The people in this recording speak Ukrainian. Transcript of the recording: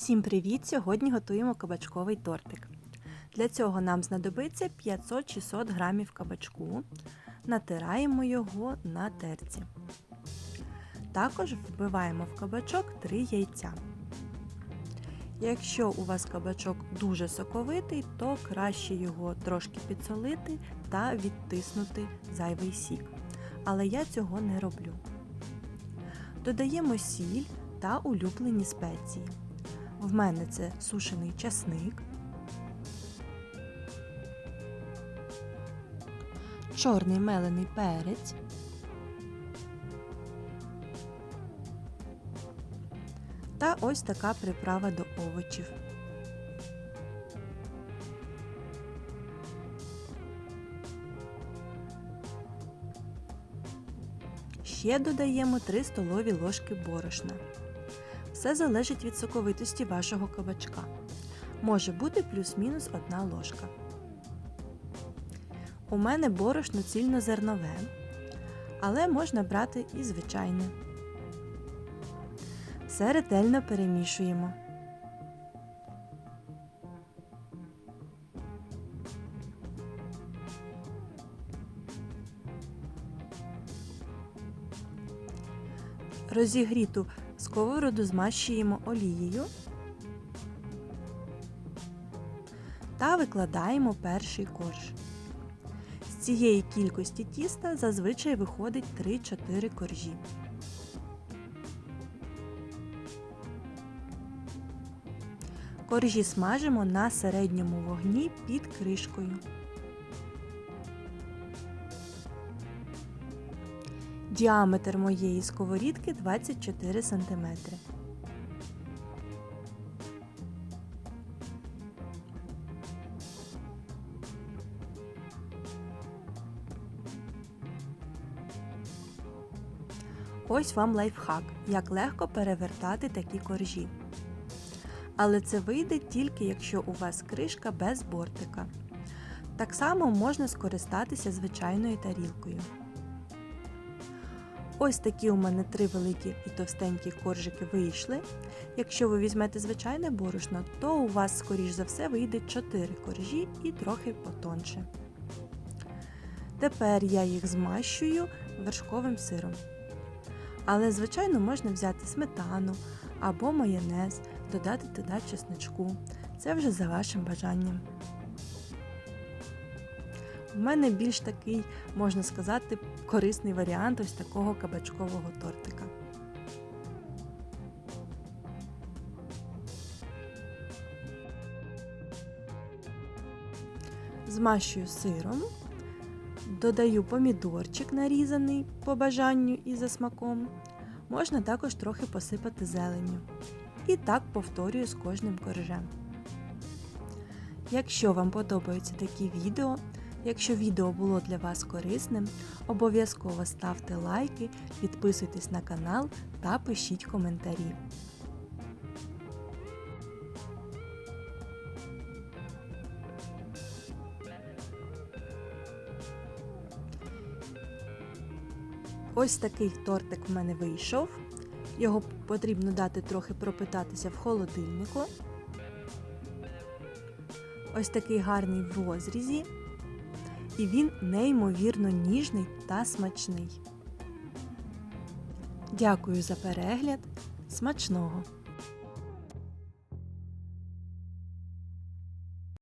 Всім привіт! Сьогодні готуємо кабачковий тортик. Для цього нам знадобиться 500-600 грамів кабачку. Натираємо його на терці. Також вбиваємо в кабачок 3 яйця. Якщо у вас кабачок дуже соковитий, то краще його трошки підсолити та відтиснути зайвий сік. Але я цього не роблю. Додаємо сіль та улюблені спеції. В мене це сушений часник, чорний мелений перець, та ось така приправа до овочів. Ще додаємо 3 столові ложки борошна. Все залежить від соковитості вашого кабачка. Може бути плюс-мінус одна ложка. У мене борошно цільнозернове, але можна брати і звичайне. Все ретельно перемішуємо. Розігріту сковороду змащуємо олією та викладаємо перший корж. З цієї кількості тіста зазвичай виходить 3-4 коржі. Коржі смажимо на середньому вогні під кришкою. Діаметр моєї сковорідки 24 см. Ось вам лайфхак, як легко перевертати такі коржі. Але це вийде тільки якщо у вас кришка без бортика. Так само можна скористатися звичайною тарілкою. Ось такі у мене три великі і товстенькі коржики вийшли. Якщо ви візьмете звичайне борошно, то у вас, скоріш за все, вийде 4 коржі і трохи потонше. Тепер я їх змащую вершковим сиром. Але, звичайно, можна взяти сметану або майонез, додати туди чесничку. Це вже за вашим бажанням. У мене більш такий, можна сказати, корисний варіант ось такого кабачкового тортика. Змащую сиром, додаю помідорчик нарізаний по бажанню і за смаком. Можна також трохи посипати зеленню. І так повторюю з кожним коржем. Якщо вам подобаються такі відео, Якщо відео було для вас корисним, обов'язково ставте лайки, підписуйтесь на канал та пишіть коментарі. Ось такий тортик в мене вийшов. Його потрібно дати трохи пропитатися в холодильнику. Ось такий гарний в розрізі і він неймовірно ніжний та смачний. Дякую за перегляд. Смачного!